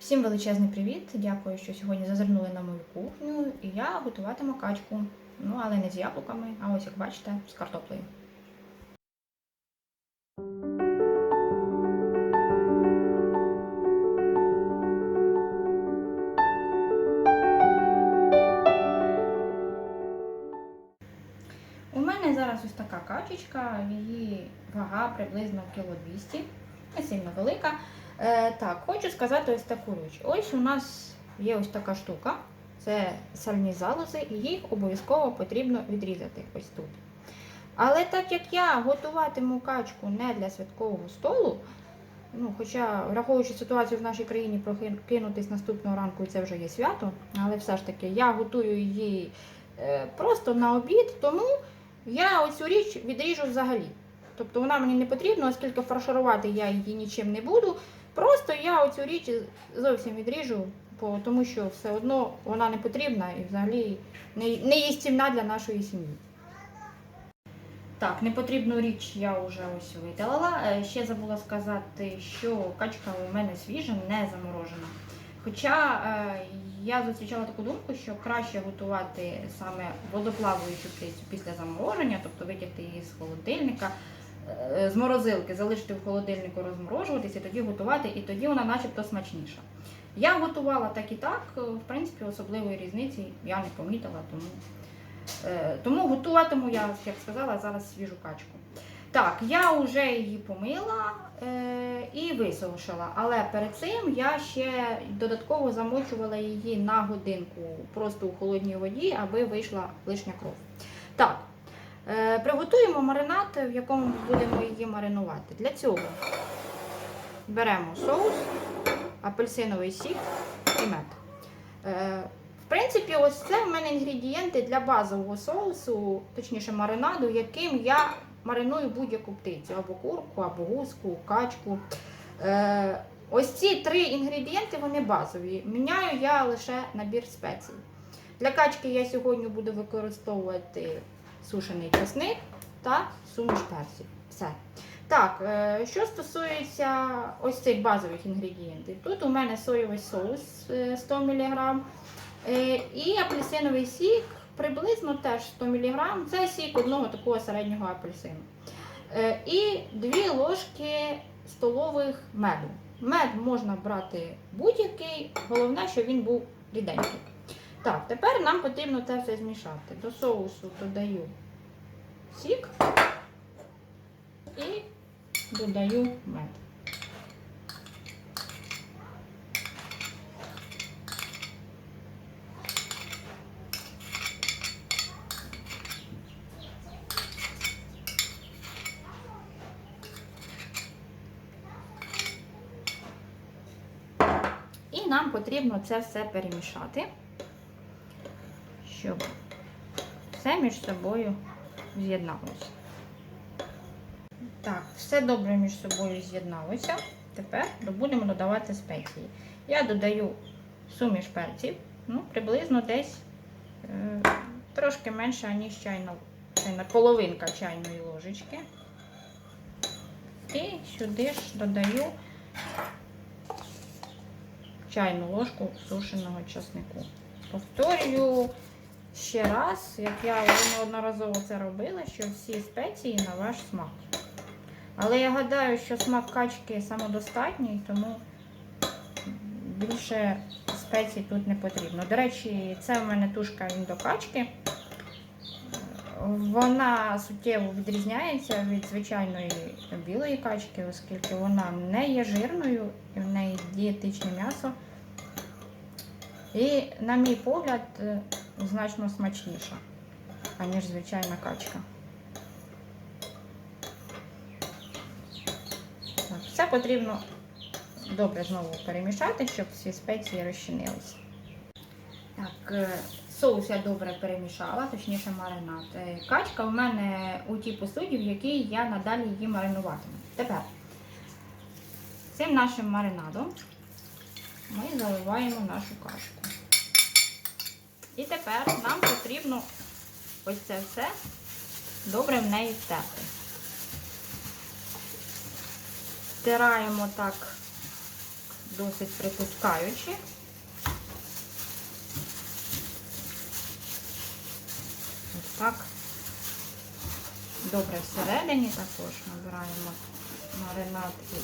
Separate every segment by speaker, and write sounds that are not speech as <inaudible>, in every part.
Speaker 1: Всім величезний привіт! Дякую, що сьогодні зазирнули на мою кухню. І я готуватиму качку. Ну, але не з яблуками, а ось як бачите, з картоплею. У мене зараз ось така качечка, її вага приблизно кіло 200, не сильно велика. Е, так, хочу сказати ось таку річ. Ось у нас є ось така штука, це сальні залози, і їх обов'язково потрібно відрізати ось тут. Але так як я готуватиму качку не для святкового столу, ну, хоча, враховуючи ситуацію в нашій країні, прокинутись наступного ранку і це вже є свято, але все ж таки я готую її е, просто на обід, тому я оцю річ відріжу взагалі. Тобто вона мені не потрібна, оскільки фарширувати я її нічим не буду. Просто я оцю річ зовсім відріжу, бо- тому що все одно вона не потрібна і взагалі не, не їстівна для нашої сім'ї. Так, непотрібну річ я вже ось видалила. Е, Ще забула сказати, що качка у мене свіжа, не заморожена. Хоча е, я зустрічала таку думку, що краще готувати саме водоплаваючу птицю після замороження, тобто витягти її з холодильника, з морозилки, залишити в холодильнику розморожуватися, і тоді готувати, і тоді вона начебто смачніша. Я готувала так і так, е, в принципі, особливої різниці я не помітила, тому, е, тому готуватиму я, як сказала, зараз свіжу качку. Так, я вже її помила е, і висушила, але перед цим я ще додатково замочувала її на годинку просто у холодній воді, аби вийшла лишня кров. Так, е, приготуємо маринад, в якому будемо її маринувати. Для цього беремо соус, апельсиновий сік і мед. Е, в принципі, ось це в мене інгредієнти для базового соусу, точніше маринаду, яким я мариную будь-яку птицю, або курку, або гуску, качку. Е, ось ці три інгредієнти вони базові. Міняю я лише набір спецій. Для качки я сьогодні буду використовувати сушений чесник та суміш перців. Все. Так, е, що стосується ось цих базових інгредієнтів, тут у мене соєвий соус е, 100 мг е, і апельсиновий сік приблизно теж 100 мг. Це сік одного такого середнього апельсину. Е, І 2 ложки столових меду. Мед можна брати будь-який, головне, щоб він був ріденький. Так, тепер нам потрібно це все змішати. До соусу додаю сік і додаю мед. І нам потрібно це все перемішати, щоб все між собою з'єдналося. Так, все добре між собою з'єдналося. Тепер будемо додавати спеції. Я додаю суміш перців, ну, приблизно десь е, трошки менше, ніж чайна, чайна половинка чайної ложечки. І сюди ж додаю чайну ложку сушеного часнику. Повторюю ще раз, як я вже неодноразово це робила, що всі спеції на ваш смак. Але я гадаю, що смак качки самодостатній, тому більше спецій тут не потрібно. До речі, це в мене тушка індокачки. Вона суттєво відрізняється від звичайної білої качки, оскільки вона не є жирною, і в неї дієтичне м'ясо. І, на мій погляд, значно смачніша, аніж звичайна качка. Так, все потрібно добре знову перемішати, щоб всі спеції розчинилися. Так, е, соус я добре перемішала, точніше маринад. Е, Качка в мене у тій посуді, в якій я надалі її маринуватиму. Тепер цим нашим маринадом ми заливаємо нашу кашку. І тепер нам потрібно ось це все добре в неї втерти. Втираємо так досить притискаючи. Ось так. Добре всередині також набираємо маринад і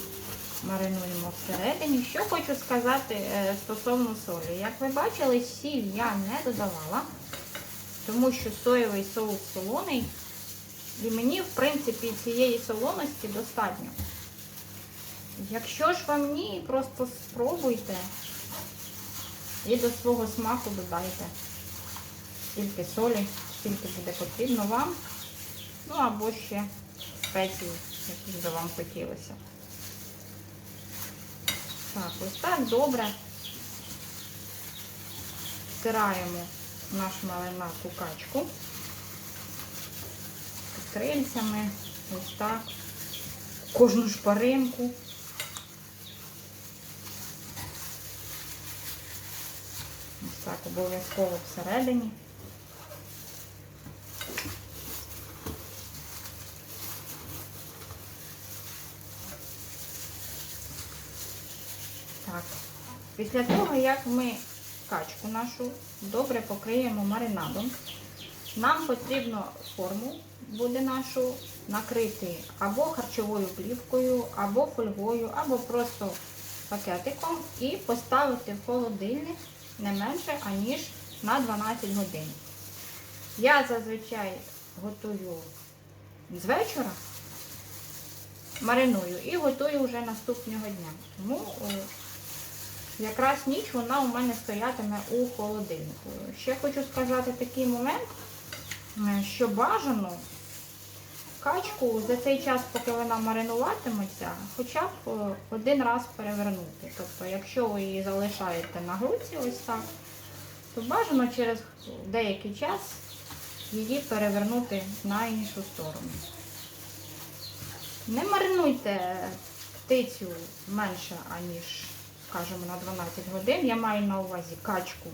Speaker 1: маринуємо всередині. Що хочу сказати е, стосовно солі. Як ви бачили, сіль я не додавала, тому що соєвий соус солоний. І мені, в принципі, цієї солоності достатньо. Якщо ж вам ні, просто спробуйте і до свого смаку додайте стільки солі, скільки буде потрібно вам. Ну або ще спеції, які би вам хотілося. Так, ось так добре. Стираємо наш маринад у качку крильцями, ось так, кожну шпаринку. Ось так, обов'язково всередині. Після того, як ми качку нашу добре покриємо маринадом, нам потрібно форму буде нашу накрити або харчовою плівкою, або фольгою, або просто пакетиком і поставити в холодильник не менше, аніж на 12 годин. Я зазвичай готую з вечора, мариную і готую вже наступного дня. Тому о, якраз ніч вона у мене стоятиме у холодильнику. Ще хочу сказати такий момент, е, що бажано качку за цей час, поки вона маринуватиметься, хоча б е, один раз перевернути. Тобто, якщо ви її залишаєте на грудці ось так, то бажано через деякий час її перевернути на іншу сторону. Не маринуйте птицю менше, аніж, скажімо, на 12 годин. Я маю на увазі качку,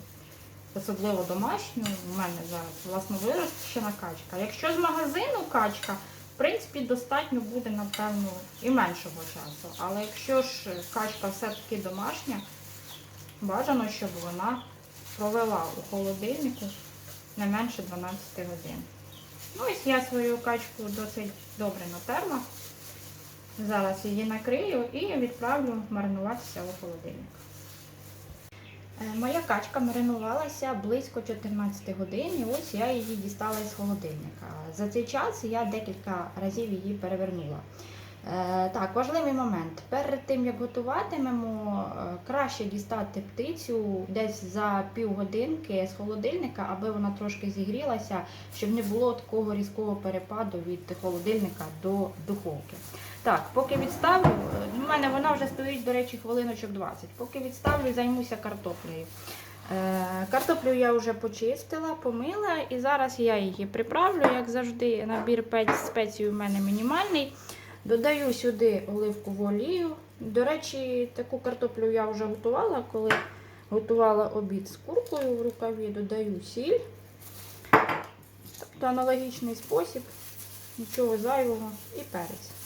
Speaker 1: особливо домашню. У мене зараз власновирощена качка. Якщо з магазину качка, в принципі, достатньо буде, напевно, і меншого часу. Але якщо ж качка все-таки домашня, бажано, щоб вона провела у холодильнику не менше 12 годин. Ну, ось я свою качку досить добре натерла. Зараз її накрию і відправлю маринуватися у холодильник. Е, Моя качка маринувалася близько 14 годин, і ось я її дістала із холодильника. За цей час я декілька разів її перевернула. Е, Так, важливий момент. Перед тим як готуватимемо, е, краще дістати птицю десь за півгодинки з холодильника, аби вона трошки зігрілася, щоб не було такого різкого перепаду від холодильника до духовки. Так, поки відставлю, в мене вона вже стоїть, до речі, хвилиночок 20. Поки відставлю, займуся картоплею. Е, Картоплю я вже почистила, помила і зараз я її приправлю, як завжди, набір спецій у мене мінімальний. Додаю сюди оливкову олію. До речі, таку картоплю я вже готувала, коли готувала обід з куркою в рукаві, додаю сіль. Тобто аналогічний спосіб, нічого зайвого і перець.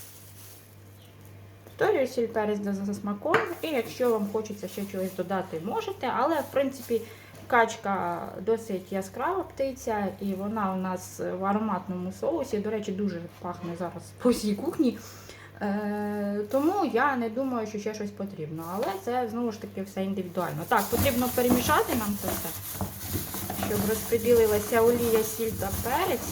Speaker 1: Повторюю, сіль перець за смаком. І якщо вам хочеться ще чогось додати, можете. Але, в принципі, качка досить яскрава птиця, і вона у нас в ароматному соусі. До речі, дуже пахне зараз по всій кухні. Е, тому я не думаю, що ще щось потрібно. Але це знову ж таки все індивідуально. Так, потрібно перемішати нам це все, щоб розподілилася олія, сіль та перець.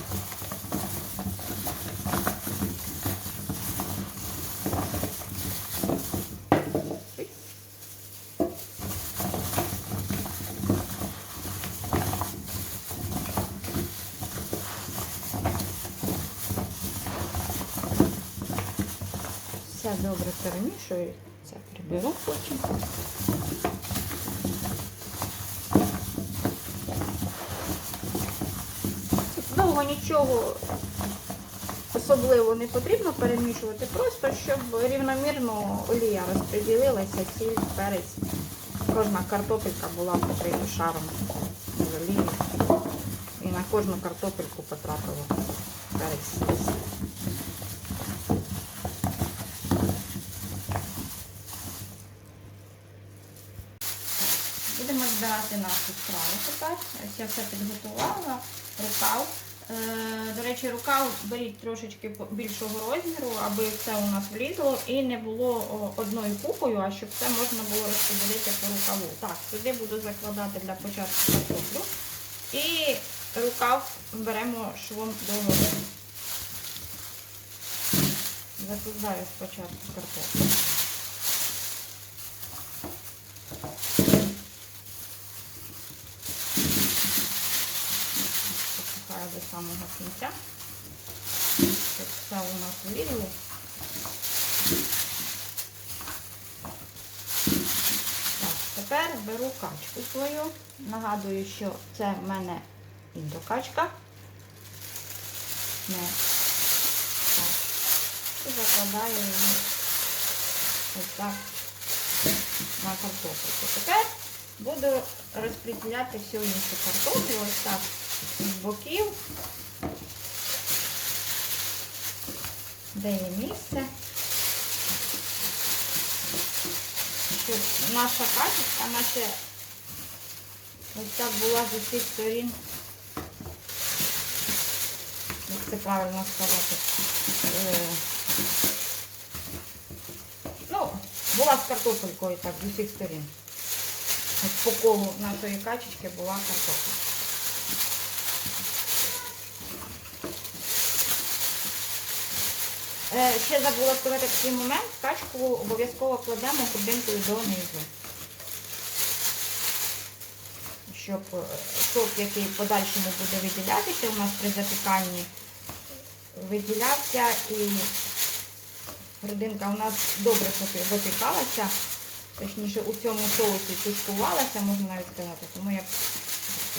Speaker 1: Добре перемішую, це приберу потім. Довго нічого особливо не потрібно перемішувати, просто щоб рівномірно олія розподілилася, сіль, перець. Кожна картопелька була покрита шаром з олії. І на кожну картопельку потрапило перець. Розпочинати нашу справу тепер. Ось я все підготувала, рукав. Е, До речі, рукав беріть трошечки більшого розміру, аби все у нас влізло і не було одною купою, а щоб все можна було розподілити по рукаву. Так, сюди буду закладати для початку картоплю. І рукав беремо швом догори. Закладаю спочатку картоплю. Посихаю до самого кінця. Щоб все у нас влізло. Тепер беру качку свою. Нагадую, що це в мене індокачка. І закладаю її ось так на картопельку. Тепер буду розподіляти всю іншу картоплю ось так з боків, де є місце. Щоб наша качечка, наче ось так була з усіх сторін. Як це правильно сказати. Е, Ну, була з картопелькою так з усіх сторін. По колу нашої качечки була картопля. Ще забула сказати такий момент, качку обов'язково кладемо кубинкою донизу. Щоб е, сок, який в подальшому буде виділятися у нас при запіканні, виділявся і грудинка у нас добре випікалася, точніше у цьому соусі тушкувалася, можна навіть сказати, тому як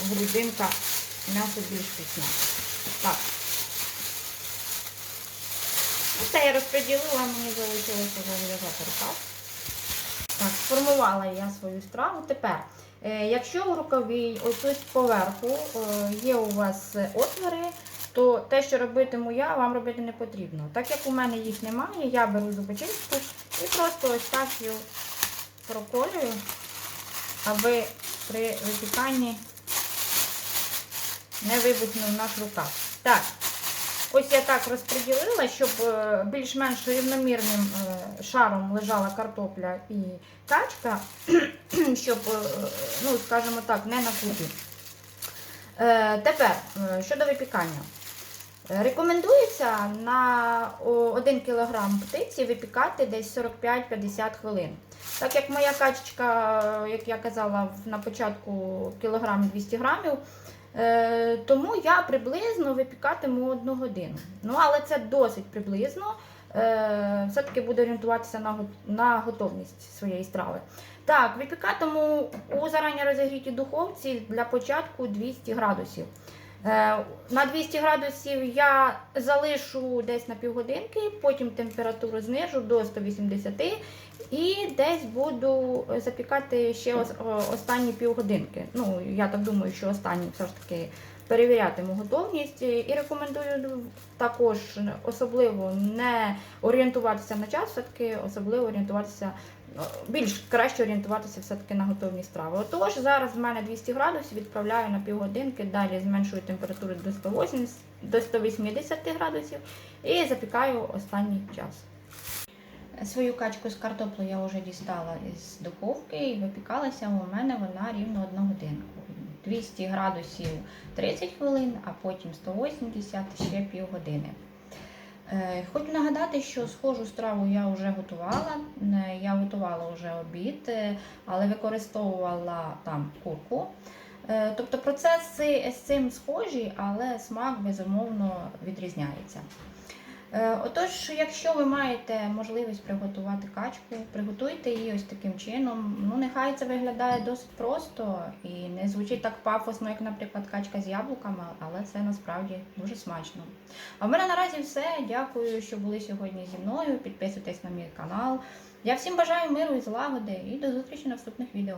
Speaker 1: грудинка м'ясо більш пісне. Так. Все я розподілила, мені залишилося зав'язати рукав. Так, сформувала я свою страву. Тепер, е, якщо у рукаві ось ось поверху е, є у вас отвори, то те, що робитиму я, вам робити не потрібно. Так як у мене їх немає, я беру зубочистку і просто ось так її проколюю, аби при випіканні не вибухнув наш рукав. Так, ось я так розподілила, щоб е, більш-менш рівномірним е, шаром лежала картопля і качка, <clears throat> щоб, е, ну, скажімо так, не накупі. Е, Тепер щодо випікання. Рекомендується на 1 кг птиці випікати десь 45-50 хвилин. Так як моя качечка, як я казала на початку кілограм 200 грамів, е, тому я приблизно випікатиму одну годину. Ну, але це досить приблизно. Е, Все-таки буду орієнтуватися на, на готовність своєї страви. Так, випікатиму у зарані розігрітій духовці для початку 200 градусів. Е, На 200 градусів я залишу десь на півгодинки, потім температуру знижу до 180 і десь буду запікати ще ос- останні півгодинки. Ну, я так думаю, що останні все ж таки перевірятиму готовність. І рекомендую також особливо не орієнтуватися на час, все-таки особливо орієнтуватися більш краще орієнтуватися все-таки на готовність страви. Отож, зараз в мене 200 градусів, відправляю на півгодинки, далі зменшую температуру до 180, до 180 градусів і запікаю останній час. Свою качку з картоплею я вже дістала із духовки і випікалася у мене вона рівно 1 годинку. 200 градусів 30 хвилин, а потім 180 ще півгодини. Е, Хочу нагадати, що схожу страву я вже готувала. Е, Я готувала вже обід, е, але використовувала там курку. Тобто процеси з цим схожі, але смак безумовно відрізняється. Е, Отож, якщо ви маєте можливість приготувати качку, приготуйте її ось таким чином. Ну, нехай це виглядає досить просто і не звучить так пафосно, як, наприклад, качка з яблуками, але це насправді дуже смачно. А в мене наразі все. Дякую, що були сьогодні зі мною. Підписуйтесь на мій канал. Я всім бажаю миру і злагоди і до зустрічі на наступних відео.